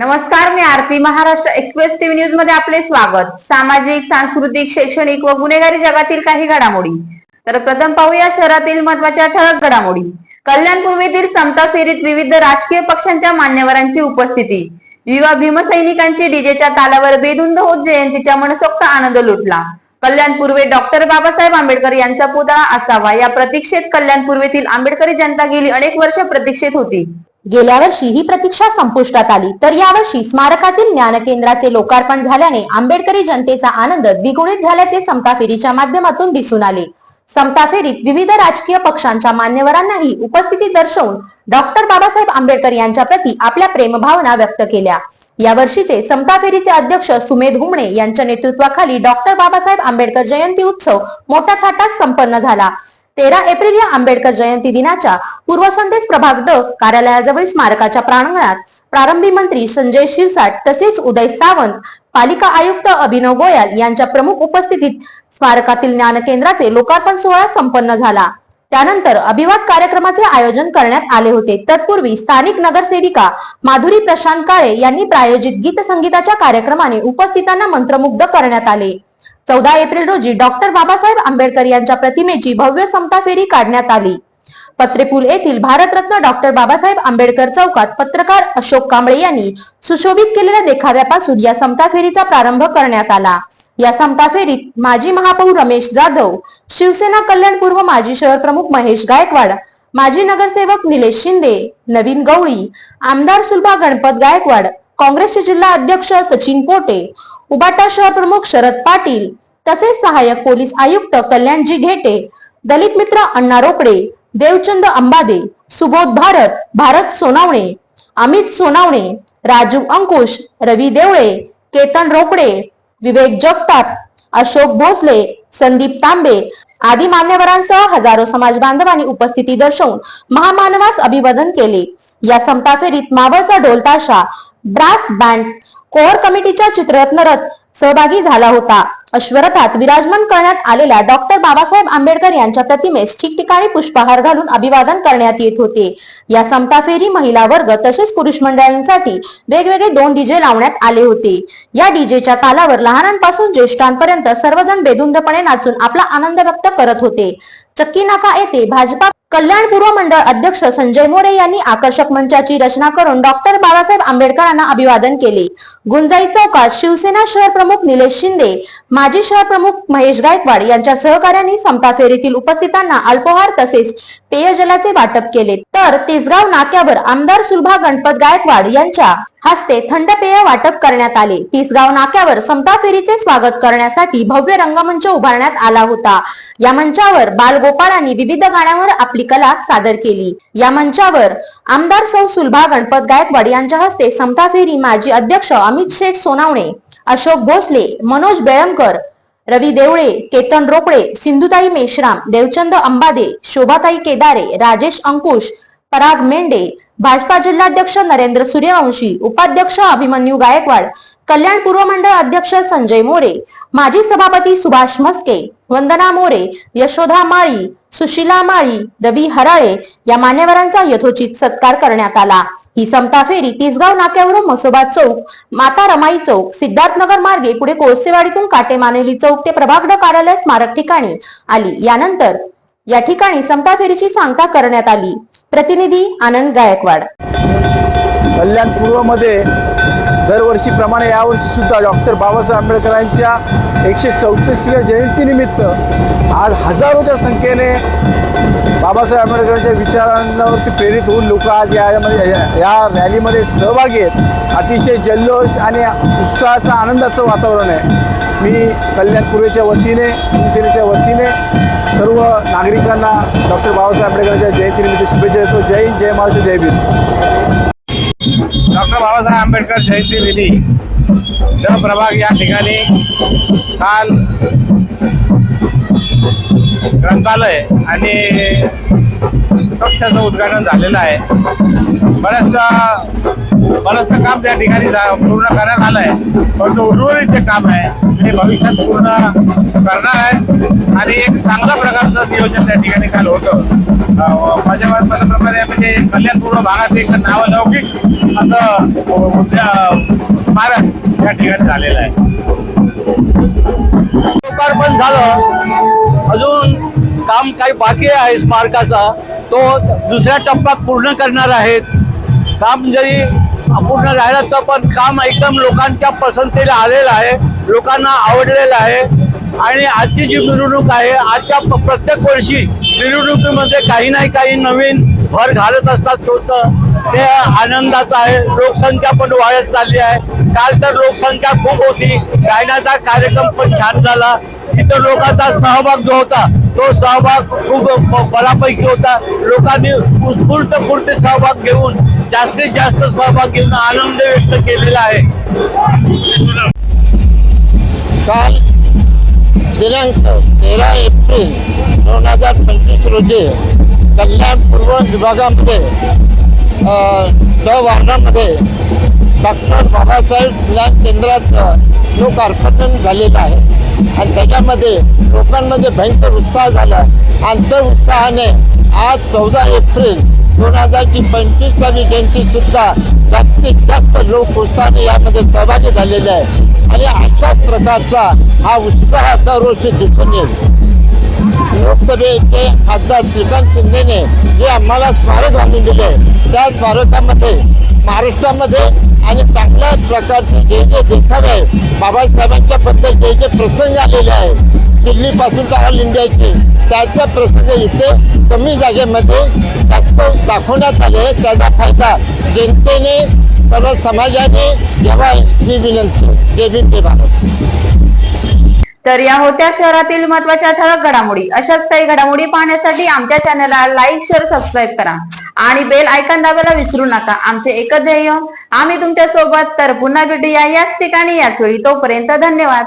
नमस्कार मी Aarti Maharashtra express TV न्यूजमध्ये आपले स्वागत. सामाजिक सांस्कृतिक शैक्षणिक व गुन्हेगारी जगातील काही घडामोडी. तर प्रथम पाहूया शहरातील महत्त्वाच्या ठळक घडामोडी. कल्याण पूर्वेतील समता फेरीत विविध राजकीय पक्षांच्या मान्यवरांची उपस्थिती. युवा भीमसैनिकांची डीजेच्या तालावर बेधुंद होत जयंतीच्या मनसोक्त आनंद लुटला. कल्याण पूर्वे डॉक्टर बाबासाहेब आंबेडकर यांचा पुतळा असावा या प्रतीक्षेत कल्याण पूर्वेतील आंबेडकरी जनता गेली अनेक वर्ष प्रतीक्षेत होती. गेल्या वर्षी ही प्रतीक्षा संपुष्टात आली. तर यावर्षी स्मारकातील ज्ञान केंद्राचे लोकार्पण झाल्याने आंबेडकरी जनतेचा आनंद द्विगुणित झाल्याचे समता फेरीच्या माध्यमातून दिसून आले. समता फेरीत विविध राजकीय पक्षांच्या मान्यवरांनाही उपस्थिती दर्शवून डॉक्टर बाबासाहेब आंबेडकर यांच्या प्रती आपल्या प्रेमभावना व्यक्त केल्या. या वर्षीचे समता फेरीचे अध्यक्ष सुमेध हुमणे यांच्या नेतृत्वाखाली डॉक्टर बाबासाहेब आंबेडकर जयंती उत्सव मोठ्या थाटात संपन्न झाला. तेरा एप्रिल या आंबेडकर जयंती दिनाच्या पूर्वसंदेश प्रभाग ड कार्यालयाजवळ स्मारकाच्या प्रांगणात प्रारंभी मंत्री संजय शिरसाट तसेच उदय सावंत पालिका आयुक्त अभिनव गोयल यांच्या प्रमुख उपस्थितीत स्मारकातील ज्ञान केंद्राचे लोकार्पण सोहळा संपन्न झाला. त्यानंतर अभिवाद कार्यक्रमाचे आयोजन करण्यात आले होते. तत्पूर्वी स्थानिक नगरसेविका माधुरी प्रशांत काळे यांनी प्रायोजित गीत संगीताच्या कार्यक्रमाने उपस्थितांना मंत्रमुग्ध करण्यात आले. चौदा एप्रिल रोजी डॉक्टर बाबासाहेब आंबेडकर यांच्या प्रतिमेची भव्य समता फेरी काढण्यात आली. पत्रेपूल येथील भारतरत्न डॉक्टर बाबासाहेब आंबेडकर चौकात पत्रकार अशोक कांबळे यांनी सुशोभित केलेल्या देखाव्यापासून या समता फेरीचा प्रारंभ करण्यात आला. या समता फेरीत माजी महापौर रमेश जाधव शिवसेना कल्याण पूर्व माजी शहर प्रमुख महेश गायकवाड माजी नगरसेवक निलेश शिंदे नवीन गवळी आमदार सुलभा गणपत गायकवाड काँग्रेसचे जिल्हा अध्यक्ष सचिन पोटे उबाटा शहर प्रमुख शरद पाटील तसेच सहाय्यक पोलीस आयुक्त कल्याणजी घेटे दलित मित्र अण्णा रोकडे देवचंद अंबादे सुबोध भारत भारत सोनावणे अमित सोनावणे राजू अंकुश रवी देवळे केतन रोकडे विवेक जगताप अशोक भोसले संदीप तांबे आदी मान्यवरांसह हजारो समाज बांधवांनी उपस्थिती दर्शवून महामानवास अभिवादन केले. या समता फेरीत मावळचा ढोलताशा ब्रास बँड कोअर कमिटीच्या चित्ररत्नरथ सहभागी झाला होता. अश्वरथात विराजमान करण्यात आलेल्या डॉक्टर बाबासाहेब आंबेडकर यांच्या प्रतिमेस ठिकठिकाणी पुष्पहार घालून अभिवादन करण्यात येत होते. या समता फेरी महिला वर्ग तसेच पुरुष मंडळींसाठी वेगवेगळे दोन डीजे लावण्यात आले होते. या डीजेच्या तालावर लहानांपासून ज्येष्ठांपर्यंत सर्वजण बेधुंदपणे नाचून आपला आनंद व्यक्त करत होते. चक्की नाका येथे भाजपा कल्याण पूर्व मंडळ अध्यक्ष संजय मोरे यांनी आकर्षक मंचाची रचना करून डॉक्टर बाबासाहेब आंबेडकरांना अभिवादन केले. गुंजाई चौकात शिवसेना शहर प्रमुख निलेश शिंदे माजी शहर प्रमुख महेश गायकवाड यांच्या सहकार्यांनी समता फेरीतील उपस्थितांना अल्पोहार तसेच पेयजलाचे वाटप केले. तर तेजगाव नाक्यावर आमदार सुलभा गणपत गायकवाड यांच्या हस्ते थंड पेय वाटप करण्यात आले. तिसगाव नाक्यावर समता फेरीचे स्वागत करण्यासाठी भव्य रंगमंच उभारण्यात आला होता. या मंचावर बालगोपाळांनी विविध गाण्यांवर आपली आपली कला सादर केली. या मंचावर आमदार सौ सुलभा गणपत गायकवाड यांच्या हस्ते समता फेरी माजी अध्यक्ष अमित शेठ सोनावणे अशोक भोसले मनोज बेळमकर रवी देवळे केतन रोकडे सिंधुताई मेश्राम देवचंद अंबादे शोभाताई केदारे राजेश अंकुश पराग मेंढे भाजपा जिल्हाध्यक्ष नरेंद्र सूर्यवंशी उपाध्यक्ष अभिमन्यू गायकवाड कल्याण पूर्व मंडळ अध्यक्ष संजय मोरे माजी सभापती सुभाष मस्के वंदना मोरे यशोधा माळी सुशीला माळी रवी हराळे या मान्यवरांचा यथोचित सत्कार करण्यात आला. ही समता फेरी तिसगाव नाक्यावरून मसोबा चौक माता रमाई चौक सिद्धार्थनगर मार्गे पुढे कोळसेवाडीतून काटेमानेली चौक ते प्रभागड कार्यालय स्मारक ठिकाणी आली. यानंतर या ठिकाणी समता फेरीची सांगता करण्यात आली. प्रतिनिधी आनंद गायकवाड. कल्याण पूर्वमध्ये दरवर्षीप्रमाणे यावर्षी सुद्धा डॉक्टर बाबासाहेब आंबेडकरांच्या एकशे चौतीसव्या जयंतीनिमित्त आज हजारोच्या संख्येने बाबासाहेब आंबेडकरांच्या विचारांवरती प्रेरित होऊन लोक आज यामध्ये या रॅलीमध्ये सहभागी आहेत. अतिशय जल्लोष आणि उत्साहाचं आनंदाचं वातावरण आहे. मी कल्याण पूर्वेच्या वतीने शिवसेनेच्या वतीने सर्व नागरिकांना डॉक्टर बाबासाहेब आंबेडकरांच्या जयंतीनिमित्त शुभेच्छा देतो. जय हिंद जय महाराष्ट्र जय भीम. डॉक्टर बाबासाहेब आंबेडकर जयंती दिली ड प्रभाग या ठिकाणी काल ग्रंथालय आणि कक्षाचं उद्घाटन झालेलं आहे. बऱ्याचशा बरंचसं काम त्या ठिकाणी पूर्ण करण्यात आलं आहे परंतु उर्वरित जे काम आहे ते भविष्यात पूर्ण करणार आहेत. आणि एक चांगल्या प्रकारचं नियोजन त्या ठिकाणी काल होतं. माझ्या मताप्रमाणे म्हणजे कल्याणपूर्ण भागात एक नावलौकिक असं स्मारक त्या ठिकाणी झालेलं आहे. लोकार्पण झालं. अजून काम काही बाकी आहे स्मारकाचा. तो दुसऱ्या टप्प्यात पूर्ण करणार आहेत. काम जरी अपूर्ण राहिलं तर पण काम एकदम लोकांच्या पसंतीला आलेलं आहे. लोकांना आवडलेलं आहे. आणि आजची जी मिरवणूक आहे आजच्या प्रत्येक वर्षी मिरवणुकीमध्ये काही नाही काही नवीन भर घालत असतात स्वतः ते आनंदाचं आहे. लोकसंख्या पण वाढत चालली आहे. काल तर लोकसंख्या खूप होती. गायनाचा कार्यक्रम पण छान झाला. इतर लोकांचा सहभाग जो होता तो सहभाग खूप बऱ्यापैकी होता. लोकांनी उत्स्फूर्तपूर्ती सहभाग घेऊन जास्तीत जास्त सहभाग घेऊन आनंद व्यक्त केलेला आहे. काल दिनांक तेरा एप्रिल दोन हजार पंचवीस रोजी कल्याण पूर्व विभागामध्ये ड वार्डामध्ये डॉक्टर बाबासाहेब ज्ञान केंद्राचं लोकार्पण झालेलं आहे. आणि त्याच्यामध्ये लोकांमध्ये भयंकर उत्साह झाला. आणि त्या उत्साहाने आज चौदा एप्रिल दोन हजारची पंचवीसावी जयंती सुद्धा जास्तीत जास्त लोक उत्साहाने यामध्ये सहभागी झालेले आहे. आणि अशाच प्रकारचा हा उत्साह दरवर्षी दिसून येईल. लोकसभेचे खासदार श्रीकांत शिंदेने जे आम्हाला स्मारक बांधून दिले. त्या स्मारकामध्ये महाराष्ट्रामध्ये आणि चांगल्या प्रकारचे जे जे देखावे बाबासाहेबांच्या बद्दल जे जे प्रसंग आलेले आहेत दिल्लीपासून तर ऑल इंडियाचे. त्याचा प्रसंग इथे कमी जागेमध्ये जास्त दाखवण्यात आले त्याचा फायदा जनतेने सर्व समाजाने घ्यावा ही विनंती. जय भीम जय भारत. तर या होत्या शहरातील महत्त्वाच्या ठळक घडामोडी. अशाच काही घडामोडी पाहण्यासाठी आमच्या चॅनलला लाईक शेअर सबस्क्राईब करा. आणि बेल आयकॉन दाबायला विसरू नका. आमचे एकच ध्येय आम्ही तुमच्यासोबत. तर पुन्हा भेटूया याच ठिकाणी याच वेळी. तोपर्यंत धन्यवाद.